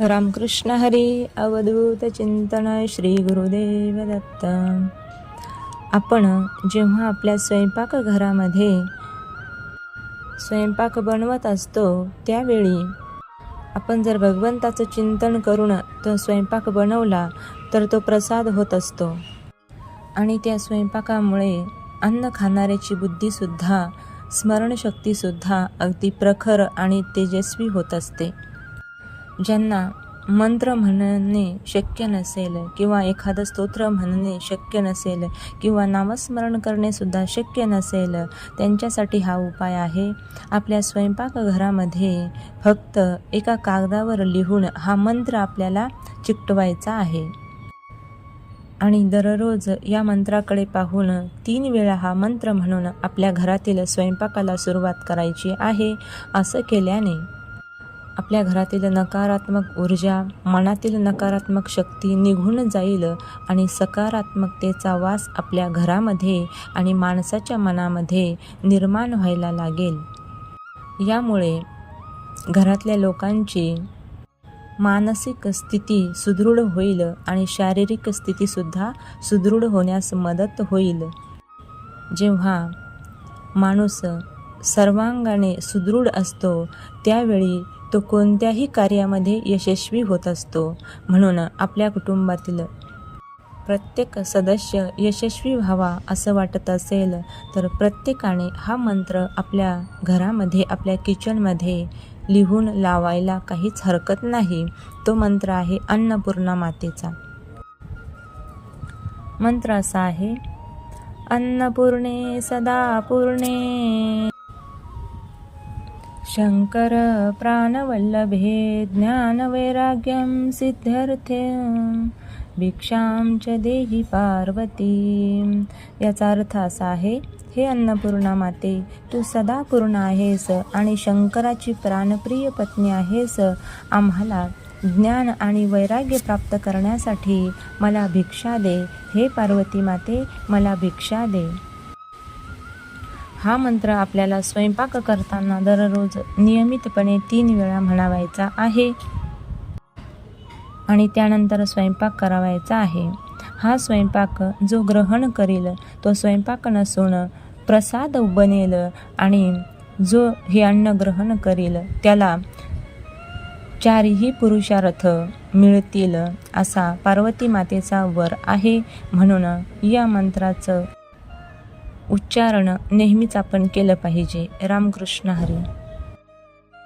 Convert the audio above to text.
रामकृष्ण हरी अवधूत चिंतन श्री गुरुदेव दत्त आपण जेव्हा आपल्या स्वयंपाकघरामध्ये स्वयंपाक बनवत असतो त्यावेळी आपण जर भगवंताचं चिंतन करून तो स्वयंपाक बनवला तर तो प्रसाद होत असतो. आणि त्या स्वयंपाकामुळे अन्न खाणाऱ्याची बुद्धीसुद्धा स्मरणशक्तीसुद्धा अगदी प्रखर आणि तेजस्वी होत असते. ज्यांना मंत्र म्हणणे शक्य नसेल किंवा एखादं स्तोत्र म्हणणे शक्य नसेल किंवा नामस्मरण करणेसुद्धा शक्य नसेल त्यांच्यासाठी हा उपाय आहे. आपल्या स्वयंपाकघरामध्ये फक्त एका कागदावर लिहून हा मंत्र आपल्याला चिकटवायचा आहे. आणि दररोज या मंत्राकडे पाहून तीन वेळा हा मंत्र म्हणून आपल्या घरातील स्वयंपाकाला सुरुवात करायची आहे असं केल्याने आपल्या घरातील नकारात्मक ऊर्जा मनातील नकारात्मक शक्ती निघून जाईल आणि सकारात्मकतेचा वास आपल्या घरामध्ये आणि माणसाच्या मनामध्ये निर्माण व्हायला लागेल. यामुळे घरातल्या लोकांची मानसिक स्थिती सुदृढ होईल आणि शारीरिक स्थितीसुद्धा सुदृढ होण्यास मदत होईल. जेव्हा माणूस सर्वांगाने सुदृढ असतो त्यावेळी तो कोणत्याही कार्यामध्ये यशस्वी होत असतो. म्हणून आपल्या कुटुंबातील प्रत्येक सदस्य यशस्वी व्हावा असं वाटत असेल तर प्रत्येकाने हा मंत्र आपल्या घरामध्ये आपल्या किचनमध्ये लिहून लावायला काहीच हरकत नाही. तो मंत्र आहे अन्नपूर्णा मातेचा. मंत्र असा आहे अन्नपूर्णे सदा पूर्णे शंकर प्राणवल्लभे ज्ञानवैराग्यं सिद्ध्यर्थे भिक्षां च देही पार्वती। याचा अर्थ असा आहे हे अन्नपूर्णा माते तू सदा पूर्ण आहेस आणि शंकराची प्राणप्रिय पत्नी आहेस. आम्हाला ज्ञान आणि वैराग्य प्राप्त करण्यासाठी मला भिक्षा दे. हे पार्वती माते मला भिक्षा दे. हा मंत्र आपल्याला स्वयंपाक करताना दररोज नियमितपणे तीन वेळा म्हणावायचा आहे. आणि त्यानंतर स्वयंपाक करावायचा आहे. हा स्वयंपाक जो ग्रहण करेल तो स्वयंपाक नसून प्रसाद बनेल आणि जो हे अन्न ग्रहण करेल त्याला चारही पुरुषार्थ मिळतील असा पार्वती मातेचा वर आहे. म्हणून या मंत्राचं उच्चारण नेहमीच आपण केलं पाहिजे. रामकृष्ण हरी.